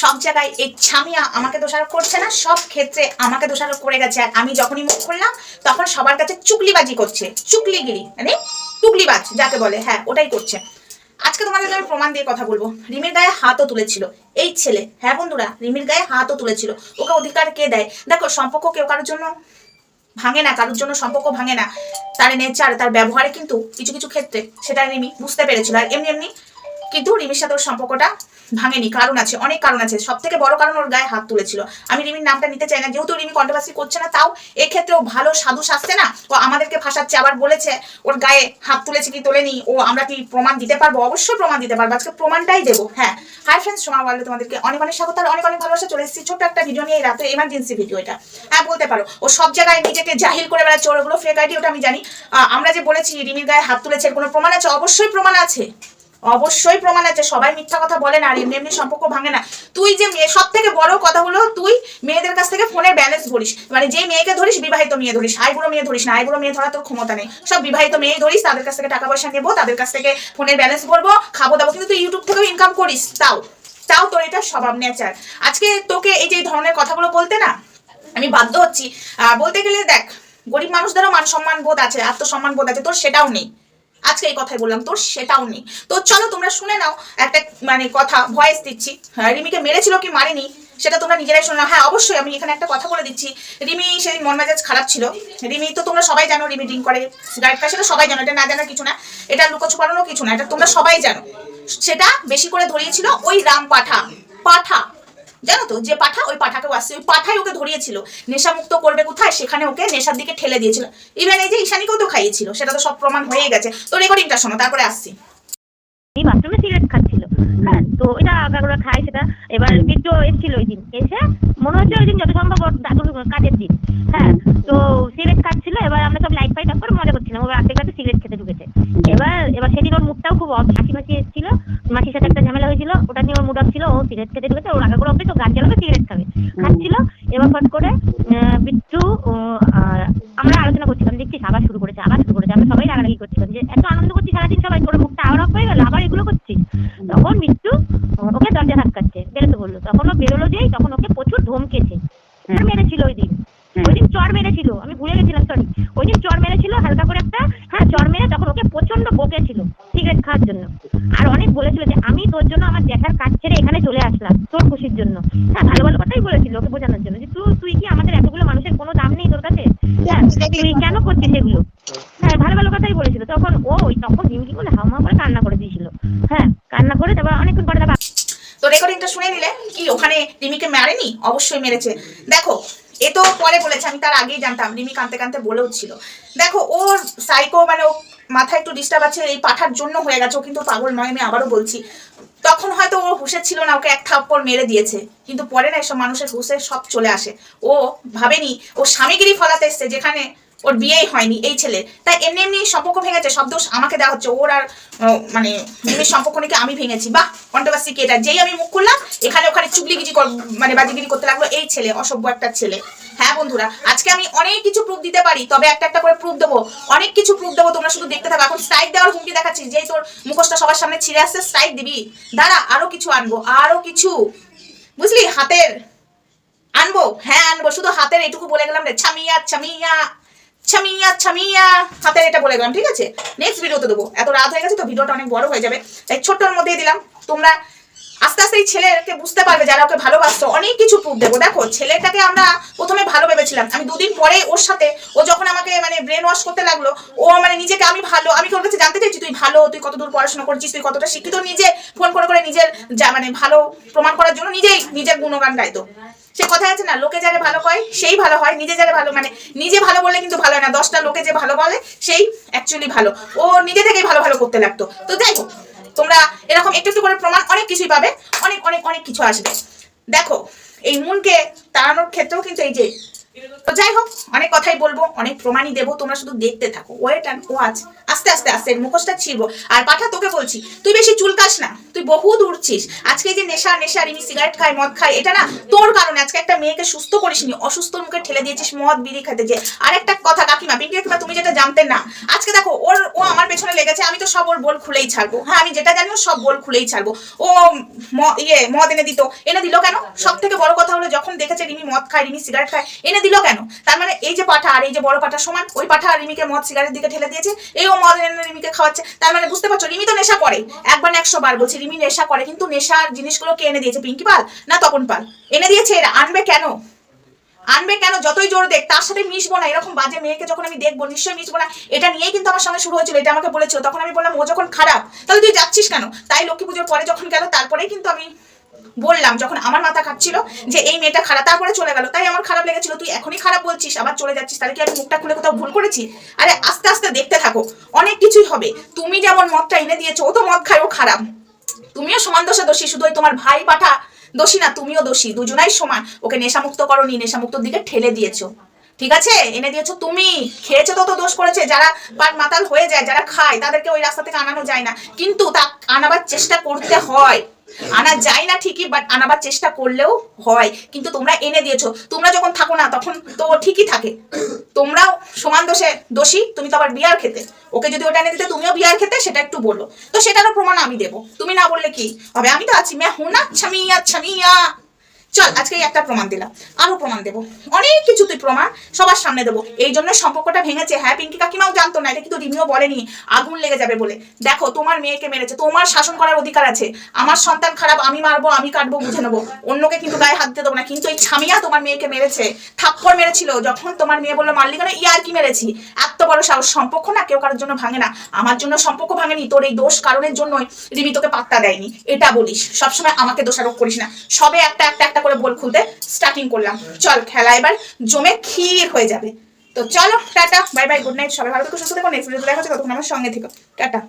সব জায়গায় এই ছামিয়া আমাকে দোষারোপ করছে না, সব ক্ষেত্রে আমাকে দোষারোপ করে গেছে। আর আমি যখনই মুখ খুললাম, তখন সবার কাছে চুকলিবাজি করছে। চুকলিগিরি মানে টুকলিবাজ যাকে বলে হ্যাঁ ওটাই করছে। আজকে তোমাদের আমি প্রমাণ দিয়ে কথা বলব। রিমির গায়ে হাতও তুলেছিল। এই ছেলে হ্যাঁ বন্ধুরা, রিমির গায়ে হাতও তুলেছিল। ওকে অধিকার কে দেয়? দেখো, সম্পর্ক কেউ কারোর জন্য ভাঙে না, কারোর জন্য সম্পর্ক ভাঙে না। তার নেচার তার ব্যবহারে কিন্তু কিছু কিছু ক্ষেত্রে সেটা রিমি বুঝতে পেরেছিল। আর এমনি এমনি কিন্তু রিমির সাথে ওর সম্পর্কটা ভাঙেনি, কারণ আছে, অনেক কারণ আছে। সব থেকে বড় কারণ ওর গায়ে হাত তুলেছিল। আমি রিমির নামটা নিতে চাই না, যেহেতু রিমি কন্ট্রোভার্সি করছে না, তাও এক্ষেত্রে ও ভালো সাধু শাস্তে না? ও আমাদেরকে ফাঁসাচ্ছে, আবার বলেছে ওর গায়ে হাত তুলেছে কি তোলেনি, ও আমরা কি প্রমাণ দিতে পারব? অবশ্যই প্রমাণ দিতে পারব, আজকে প্রমাণটাই দেবো হ্যাঁ। হাই ফ্রেন্ডস সময় বললে তোমাদেরকে অনেক অনেক স্বাগত আর অনেক অনেক ভালোবাসা, চলে এসেছি ছোট্ট একটা ভিডিও নিয়ে রাতে এমার্জেন্সি ভিডিও এটা। হ্যাঁ বলতে পারো, ও সব জায়গায় নিজেকে জাহিল করে বেড়াচ্ছে ওগুলো ফেক আইডি ওটা আমি জানি। আমরা যে বলেছি, রিমির গায়ে হাত তুলেছে কোনো প্রমাণ আছে? অবশ্যই প্রমাণ আছে। অবশ্যই প্রমাণ আছে, সবাই মিথ্যা কথা বলে না, আর এমনি এমনি সম্পর্ক ভাঙে না। তুই যে মেয়ে সব থেকে বড় কথা হলো, তুই মেয়েদের কাছ থেকে ফোনের ব্যালেন্স ধরিস। মানে যে মেয়েকে ধরিস, বিবাহিত মেয়ে ধরিস, আইবুড়ো মেয়ে ধরিস না, আইবুড়ো মেয়ে ধরা তোর ক্ষমতা নেই। সব বিবাহিত মেয়ে ধরিস, তাদের কাছ থেকে টাকা পয়সা নেব, তাদের কাছ থেকে ফোনের ব্যালেন্স ভরবো, খাব দাবো, কিন্তু তুই ইউটিউব থেকেও ইনকাম করিস, তাও। তাও তোর এটা স্বভাব নেচার আজকে তোকে এই যে ধরনের কথাগুলো বলতে না, আমি বাধ্য হচ্ছি। বলতে গেলে দেখ, গরিব মানুষদেরও মান সম্মান বোধ আছে, আত্মসম্মান বোধ আছে, তোর সেটাও নেই। আজকে এই কথাই বললাম তোর সেটাও নেই। তো চলো তোমরা শুনে নাও একটা মানে কথা ভয়েস দিচ্ছি। হ্যাঁ, রিমিকে মেরেছিল কি মারেনি সেটা তোমরা নিজেরাই শোনো হ্যাঁ অবশ্যই আমি এখানে একটা কথা বলে দিচ্ছি। রিমি সেই মন মেজাজ খারাপ ছিল। রিমি তো তোমরা সবাই জানো রিমি ড্রিঙ্ক করে সিগারেট খায় সেটা সবাই জানো এটা না জানার কিছু না। এটা লুকোছুপানোরও কিছু না এটা তোমরা সবাই জানো। সেটা বেশি করে ধরিয়েছিল ওই রাম পাঠা পাঠা। জানো তো, যে পাঠা ওই পাঠাকেও আসছে। ওই পাঠাই ওকে ধরিয়েছিল। নেশা মুক্ত করবে কোথায়? সেখানে ওকে নেশার দিকে ঠেলে দিয়েছিল। ইভেন এই যে ঈশানীকেও তো খাইয়েছিল, সেটা তো সব প্রমাণ হয়ে গেছে। তো রেকর্ডিংটা শোনো, তারপরে আসছি এই বাথরুমে সিগারেট খাচ্ছিল হ্যাঁ তো এটা কাকুরা খায় সেটা। এবার বিদ্যু এসেছিল ওই দিন। এসে মনে হচ্ছে ওই দিন যত সম্ভব দাদুর কাজের দিন। হ্যাঁ তো সিগারেট খাচ্ছিল এবার আমরা সব লাইট ফাইট করে মজা করছিলাম। ওর আগে কাছে সিগারেট খেতে ঢুকেছে। এবার এবার সেদিন ওর মুখটাও খুব অফ মাসি মাসি এসেছিল। মাসির সাথে একটা ঝামেলা হয়েছিল। ওটা নিয়ে ওর মুড অফ ছিল ও সিগারেট খেতে ঢুকেছে। ওর আগে করে অফিস তো গাছ জ্বালাবে সিগারেট খাবে। খাচ্ছিল। এবার ফট করে বিট্টু আমরা আলোচনা করছিলাম দেখছিস আবার শুরু করেছে আবার শুরু করেছে আমরা সবাই রাগারাগি করছিলাম যে এত আনন্দ করছি সারাদিন সবাই করে মুখটা আবার অফ হয়ে গেল আবার এগুলো করছিস? তখন বিট্টু ওকে দরজা ধাক্কাচ্ছে বেরোতে বলল। তখন ও বেরোলো যে তখন ওকে প্রচুর ধমকেছে। মেরেছিল ওই দিন। ওই দিন চর মেরেছিল আমি ভুলে গেছিলাম সরি ওই দিন চর তুই কেন করছিস এগুলো? হ্যাঁ ভালো ভালো কথাই বলেছিল। তখন ওই তখন রিমকি বলে হামা করে কান্না করে দিয়েছিল। হ্যাঁ কান্না করে তারপর অনেকক্ষণ পরে তারপর তো রেকর্ডিংটা শুনে নিলে কি, ওখানে রিমিকে মারেনি? অবশ্যই মেরেছে। দেখো, এ তো পরে বলেছে, আমি তার আগেই জানতাম, রিমি কানতে কানতে বলেও ছিল দেখো, ওর সাইকো মানে ও মাথায় একটু ডিস্টার্ব আছে, এই পাঠার জন্য হয়ে গেছে, ও কিন্তু পাগল নয়, আমি আবারও বলছি। তখন হয়তো ও হুশে ছিল না, ওকে এক থাপ্পড় মেরে দিয়েছে। কিন্তু পরে না এসব মানুষের হুশে সব চলে আসে। ও ভাবেনি, ও স্বামীগিরি ফলাতে এসছে, যেখানে ওর বিয়েই হয়নি, এই ছেলে। তাই এমনি এমনি সম্পর্ক ভেঙেছে, সব দোষ আমাকে দেওয়া হচ্ছে। ওর আর মানে মিমির সম্পর্ক নাকি আমি ভেঙেছি? বাহ কন্ট্রোভার্সি কি এটা যেই আমি মুখ খুললাম, এখানে ওখানে চুগলিগিজি কর- মানে বাজিগিরি করতে লাগল এই ছেলে, অসভ্য একটা ছেলে। হ্যাঁ বন্ধুরা, আজকে আমি অনেক কিছু প্রুফ দিতে পারি, তবে একটা একটা করে প্রুফ দেবো। অনেক কিছু প্রুফ দেবো, তোমরা শুধু দেখতে থাকো। এখন স্ট্রাইক দেওয়ার হুমকি দেখাচ্ছি, যেই তোর মুখোশটা সবার সামনে ছিঁড়ে আসছে স্ট্রাইক দিবি। দাঁড়া, আরও কিছু আনব, আরও কিছু। বুঝলি? হাতের। আনব? হ্যাঁ আনব। শুধু হাতের এটুকু বলে গেলাম রে। ছামিয়া ছামিয়া। ছামিয়া ছামিয়া হাতের এটা বলে গেলাম ঠিক আছে? নেক্সট ভিডিওতে দেবো। এত রাত হয়ে গেছে তো ভিডিওটা অনেক বড় হয়ে যাবে। তাই ছোট্টর মধ্যেই দিলাম। তোমরা আস্তে আস্তে এই ছেলেকে বুঝতে পারবে যারা ওকে ভালোবাসতো অনেক কিছু প্রুফ দেবো। দেখো, ছেলেটাকে আমরা প্রথমে ভালো ভেবেছিলাম। আমি দুদিন পরে ওর সাথে, ও যখন আমাকে মানে ব্রেন ওয়াশ করতে লাগল, ও মানে নিজেকে আমি ভালো, আমি তোর কাছে জানতে চাইছি, তুই ভালো, তুই কত দূর পড়াশোনা করছিস, তুই কতটা শিক্ষিত? নিজে ফোন করে করে নিজের যা মানে ভালো প্রমাণ করার জন্য নিজেই নিজের গুণগান গাইতো। সে কথা আছে না, লোকে যারা ভালো কয়, সেই ভালো হয়। নিজে যারা ভালো মানে নিজে ভালো বললে কিন্তু ভালো হয় না। দশটা লোকে যে ভালো বলে, সেই অ্যাকচুয়ালি ভালো। ও নিজে থেকেই ভালো ভালো করতে লাগতো। তো যাই হোক, তোমরা এরকম একটু একটু করে প্রমাণ অনেক কিছুই পাবে। অনেক অনেক অনেক কিছু আসবে। দেখো, এই মুনকে তাড়ানোর ক্ষেত্রেও কিন্তু এই যে তো যাই হোক অনেক কথাই বলব, অনেক প্রমাণই দেবো, তোমরা শুধু দেখতে থাকো। ওয়েট অ্যান্ড ওয়াচ আস্তে আস্তে আস্তে, মুখোশটা ছিড়বো। আর পাঠা, তোকে বলছি, তুই বেশি চুলকাস না, তুই বহু উড়ছিস আজকে যে নেশা নেশা, রিমি সিগারেট খায়, মদ খায়, এটা না তোর কারণে আজকে একটা মেয়েকে সুস্থ করিসনি অসুস্থ মুখে ঠেলে দিয়েছিস মদ, বিড়ি খেতে যে আরেকটা কথা, কাকিমা পিঙ্কি কাকিমা তুমি যেটা জানতে না, আজকে দেখো, ওর, ও আমার পেছনে লেগেছে, আমি তো সব ওর বল খুলেই ছাড়বো। হ্যাঁ আমি যেটা জানি, ও সব বল খুলেই ছাড়বো। ও ইয়ে মদ এনে দিত। এনে দিল কেন? সব থেকে বড় কথা হলো, যখন দেখেছে রিমি মদ খায়, রিমি সিগারেট খায়, এনে দিল কেন? তার মানে এই যে পাঠা আর এই যে বড় পাঠা সমান, ওই পাঠা আর রিমিকে মদ সিগারেট দিকে ঠেলে দিয়েছে এই ও মদ এনে রিমিকে খাওয়াচ্ছে। তার মানে বুঝতে পারছ, রিমি তো নেশা করে। একবার একশো বার বলছি, রিমি নেশা করে, কিন্তু নেশার জিনিসগুলো কে এনে দিয়েছে? পিঙ্কি পাল না তপন পাল? এনে দিয়েছে এরা, আনবে কেন? আনবে কেন? যতই জোর দেখ, তার সাথে মিশবো না। এরকম বাজে মেয়েকে যখন আমি দেখব, নিশ্চয়ই মিশবো না। এটা নিয়েই কিন্তু আমার সঙ্গে শুরু হয়েছিল, এটা আমাকে বলেছিল। তখন আমি বললাম, ও যখন খারাপ, তাহলে তুই যাচ্ছিস কেন? তাই লক্ষ্মী পুজোর পরে যখন গেল, তারপরেই কিন্তু আমি বললাম, যখন আমার মাথা খাচ্ছিল যে এই মেয়েটা খারাপ, তারপরে চলে গেল। তাই আমার খারাপ লেগেছিল, তুই এখনই খারাপ বলছিস, আবার চলে যাচ্ছিস, তাহলে কি আমি মুখটা খুলে কোথাও ভুল করেছি? আরে আস্তে আস্তে দেখতে থাকো, অনেক কিছুই হবে। তুমি যেমন মদটা এনে দিয়েছ, ও তো মদ খায়, ও খারাপ। তুমিও সমান দোষে দোষী, শুধু ওই তোমার ভাই পাঠা দোষী না, তুমিও দোষী, দুজনাই সমান। ওকে নেশামুক্ত করনি, নেশামুক্তর দিকে ঠেলে দিয়েছ। ঠিক আছে? এনে দিয়েছ তুমি, খেয়েছো তো তো দোষ করেছে, যারা পাট মাতাল হয়ে যায়, যারা খায়, তাদেরকে ওই রাস্তা থেকে আনানো যায় না। কিন্তু তা আনাবার চেষ্টা করতে হয়। আনা যায় না ঠিকই বাট আনাবার চেষ্টা করলেও হয়। কিন্তু তোমরা এনে দিয়েছ। তোমরা যখন থাকো না, তখন তো ঠিকই থাকে। তোমরাও সমান দোষে দোষী, তুমি তো আবার বিয়ার খেতে ওকে যদি ওটা এনে দিতে, তুমিও বিয়ার খেতে সেটা একটু বলো। তো সেটারও প্রমাণ আমি দেবো। তুমি না বললে কি হবে? আমি তো আছি। মেয়ে, হুনা, ছামিয়া ছামিয়া। চল, আজকে একটা প্রমাণ দিলাম। আরও প্রমাণ দেবো। অনেক কিছু তুই প্রমাণ সবার সামনে দেবো। এই জন্য সম্পর্কটা ভেঙেছে। হ্যাঁ পিঙ্কি কাকিমাও জানতো না, এটা কিন্তু রিমিও বলেনি। আগুন লেগে যাবে বলে। দেখো, তোমার মেয়েকে মেরেছে, তোমার শাসন করার অধিকার আছে। আমার সন্তান খারাপ, আমি মারবো, আমি কাটবো, বুঝে নেব। অন্যকে কিন্তু গায়ে হাত দিয়ে দেবো না। কিন্তু এই ছামিয়া তোমার মেয়েকে মেরেছে। থাপ্পড় মেরেছিল। যখন তোমার মেয়ে বলল, মারলি কেন? ইয়ার কি মেরেছি? এত বড় সাহস। সম্পর্ক না কেউ কারোর জন্য ভাঙে না। আমার জন্য সম্পর্ক ভাঙেনি। তোর এই দোষ কারণের জন্যই রিমি তোকে পাত্তা দেয়নি। এটা বলিস। সবসময় আমাকে দোষারোপ করিস না। সবে একটা একটা একটা করে বোল খুলতে স্টার্টিং করলাম। চল খেলা এবার জমে ক্ষীর হয়ে যাবে। তো চলো, tata bye bye good night সবাই ভালো থেকো, সুস্থ থেকো নেক্সট ভিডিওতে দেখা হচ্ছে, ততক্ষণ আমার সঙ্গে থেকো। টাটা।